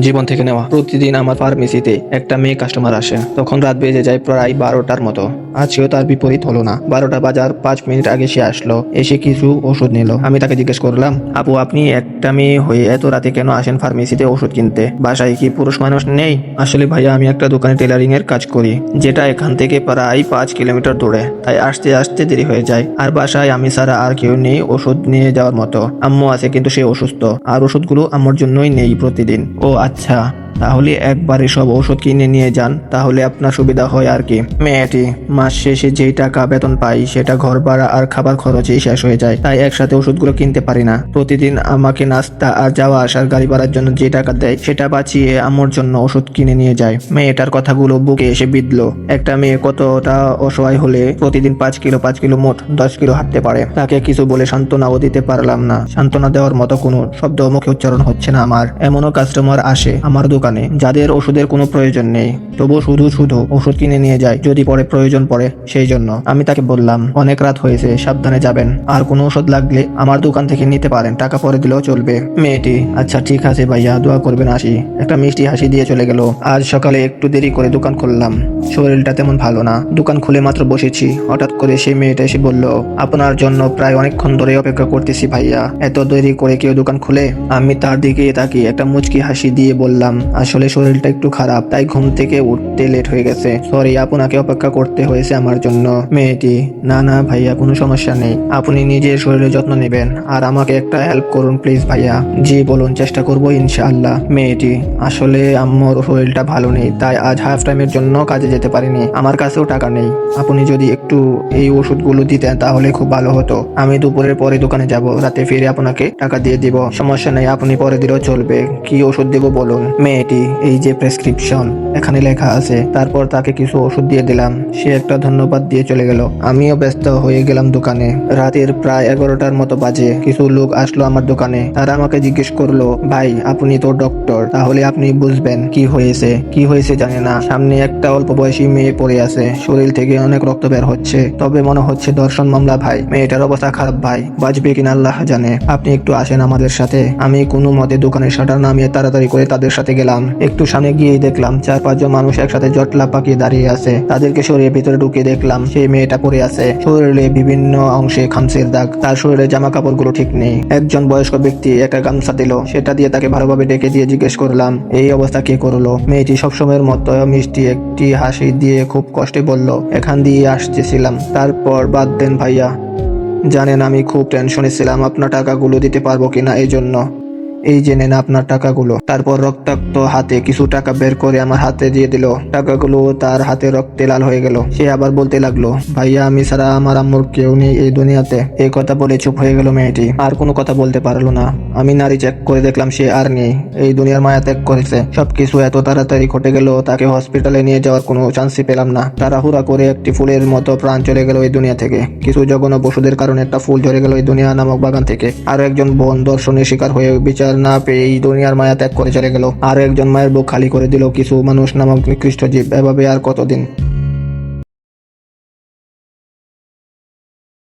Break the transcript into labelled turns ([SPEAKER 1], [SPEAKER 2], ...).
[SPEAKER 1] জীবন থেকে নেওয়া। প্রতিদিন আমার ফার্মেসিতে একটা মেয়ে কাস্টমার আসে। তখন রাত বেজে যায় প্রায় বারোটার মতো। আজকেও তার বিপরীত হলো না। বারোটা বাজার পাঁচ মিনিট আগে সে আসলো। এসে কিছু ওষুধ নিল। আমি তাকে জিজ্ঞেস করলাম, আপু, আপনি একটা মেয়ে হয়ে এত রাতে কেন আসেন ফার্মেসিতে ওষুধ কিনতে? বাসায় কি পুরুষ মানুষ নেই? আসলে ভাইয়া, আমি একটা দোকানে টেলারিং এর কাজ করি, যেটা এখান থেকে প্রায় পাঁচ কিলোমিটার দূরে। তাই আসতে আসতে দেরি হয়ে যায়। আর বাসায় আমি ছাড়া আর কেউ নেই ওষুধ নিয়ে যাওয়ার মতো। আম্মু আছে কিন্তু সে অসুস্থ। আর ওষুধগুলো আমার জন্যই নেই প্রতিদিন। ও আচ্ছা। তাহলে একবারে সব ওষুধ কিনে নিয়ে যান, তাহলে আপনার সুবিধা হয় আর কি। মেয়েটি, মাস শেষে যেই টাকা বেতন পাই, সেটা ঘর ভাড়া আর খাবার খরচেই শেষ হয়ে যায়। তাই একসাথে ওষুধগুলো কিনতে পারি না। প্রতিদিন আমাকে নাস্তা আর যাওয়া আসার গাড়ি ভাড়ার জন্য যে টাকা দেয়, সেটা বাঁচিয়ে আমার জন্য ওষুধ কিনে নিয়ে যায়। মেয়েটার কথাগুলো বুকে এসে বিঁধলো। একটা মেয়ে কতটা অসহায় হলে প্রতিদিন পাঁচ কিলো পাঁচ কিলো মোট দশ কিলো হাঁটতে পারে। তাকে কিছু বলে সান্ত্বনাও দিতে পারলাম না। সান্ত্বনা দেওয়ার মতো কোনো শব্দ মুখে উচ্চারণ হচ্ছে না আমার। এমনও কাস্টমার আসে। আমার দোকানে যাদের ওষুধের কোনো প্রয়োজন নেই। তবুও শুধু শুধু ওষুধ কিনে নিয়ে যায়, যদি পরে প্রয়োজন পড়ে, সেই জন্য। আমি তাকে বললাম, অনেক রাত হয়েছে, সাবধানে যাবেন। আর কোনো ওষুধ লাগলে আমার দোকান থেকে নিতে পারেন, টাকা পরে দিলেও চলবে। মেয়েটি আচ্ছা ঠিক আছে ভাইয়া, দোয়া করবেন আসি। একটা মিষ্টি হাসি দিয়ে চলে গেল। আজ সকালে একটু দেরি করে দোকান খুললাম। শরীরটা তেমন ভালো না। দোকান খুলে মাত্র বসেছি। হঠাৎ করে সেই মেয়েটা এসে বলল, আপনার জন্য প্রায় অনেকক্ষণ ধরে অপেক্ষা করতেছি ভাইয়া। এত দেরি করে কেউ দোকান খুলে? আমি তার দিকে তাকিয়ে একটা মুচকি হাসি দিয়ে বললাম আসলে শরীরটা একটু খারাপ, তাই ঘুম থেকে উঠতে লেট হয়ে গেছে। সরি আপনাকে অপেক্ষা করতে হয়েছে আমার জন্য। মেয়েটি, না না ভাইয়া, কোনো সমস্যা নেই। আপনি নিজের শরীরের যত্ন নেবেন আর আমাকে একটা হেল্প করুন প্লিজ ভাইয়া। জি, বলুন, চেষ্টা করব ইনশাআল্লাহ। মেয়েটি, আসলে আমার শরীরটা ভালো নেই, তাই আজ হাফ টাইমের জন্য কাজে যেতে পারিনি। আমার কাছেও টাকা নেই। আপনি যদি একটু এই ওষুধগুলো দিতেন তাহলে খুব ভালো হতো। আমি দুপুরের পরে দোকানে যাব, রাতে ফিরে আপনাকে টাকা দিয়ে দিব। সমস্যা নেই, আপনি পরে দিলেও চলবে। কি ওষুধ দেবো বলুন? মেয়েটি এই যে প্রেসক্রিপশন এখানে লেখা আছে, তারপর তাকে কিছু ওষুধ দিয়ে দিলাম। সে একটা ধন্যবাদ দিয়ে চলে গেল। আমিও ব্যস্ত হয়ে গেলাম দোকানে। রাতের প্রায় এগারোটার মতো বাজে। কিছু লোক আসলো আমার দোকানে। তারা আমাকে জিজ্ঞেস করল, ভাই, আপনি তো ডক্টর, তাহলে আপনি বুঝবেন কি হয়েছে? কি হয়েছে জানে না। সামনে একটা অল্প বয়সী মেয়ে পড়ে আছে। শরীর থেকে অনেক রক্ত বের হচ্ছে। তবে মনে হচ্ছে দর্শন মামলা ভাই। মেয়েটার অবস্থা খারাপ ভাই। বাঁচবে কিনা আল্লাহ জানে। আপনি একটু আসেন আমাদের সাথে। আমি কোনো মতে দোকানের শাটার নামিয়ে তাড়াতাড়ি করে তাদের সাথে গেলাম। একটু সামনে গিয়ে দেখলাম চার পাঁচজন মানুষ একসাথে জটলা পাকিয়ে দাঁড়িয়ে আছে। তাদেরকে সরিয়ে ভিতরে ঢুকে দেখলাম, সেই মেয়েটা পড়ে আছে। শরীরে বিভিন্ন অংশে খামসের দাগ। তার শরীরে জামা কাপড়গুলো ঠিক নেই। একজন বয়স্ক ব্যক্তি একটা গামছা দিল। সেটা দিয়ে তাকে ভালোভাবে ডেকে দিয়ে জিজ্ঞেস করলাম, এই অবস্থা কে করল? মেয়েটি সবসময়ের মতো মিষ্টি একটি হাসি দিয়ে খুব কষ্টে বলল, এখান দিয়ে আসতেছিলাম। তারপর বাদ দেন ভাইয়া। জানেন আমি খুব টেনশনে ছিলাম। আপনার টাকাগুলো দিতে পারব কিনা এই জন্য এই যে নেন আপনার টাকাগুলো। তারপর রক্তাক্ত হাতে কিছু টাকা বের করে আমার হাতে দিয়ে দিল। টাকাগুলো তার হাতে রক্তে লাল হয়ে গেল। সে আবার বলতে লাগল, ভাইয়া, আমি ছাড়া আমার আম্মুর কেউ নেই এই দুনিয়াতে। এই কথা বলে চুপ হয়ে গেল মেয়েটি। আর কোনো কথা বলতে পারল না। আমি নারী চেক করে দেখলাম সে আর নেই। এই দুনিয়ার মায়া ত্যাগ করেছে। সবকিছু এত তাড়াতাড়ি ঘটে গেল, তাকে হসপিটালে নিয়ে যাওয়ার কোনো চান্সই পেলাম না। তাড়াহুড়া করে একটি ফুলের মতো প্রাণ চলে গেল এই দুনিয়া থেকে। কিছু জঘন্য পশুদের কারণে একটা ফুল ঝরে গেল এই দুনিয়া নামক বাগান থেকে। আরও একজন বন দর্শনের শিকার হয়ে বিচার না, পেয়ে এই দুনিয়ার মায়া ত্যাগ করে চলে গেল। আরও একজন মায়ের বুক খালি করে দিল কিছু মানুষ নামক নিকৃষ্ট জীব। এভাবে আর কতদিন?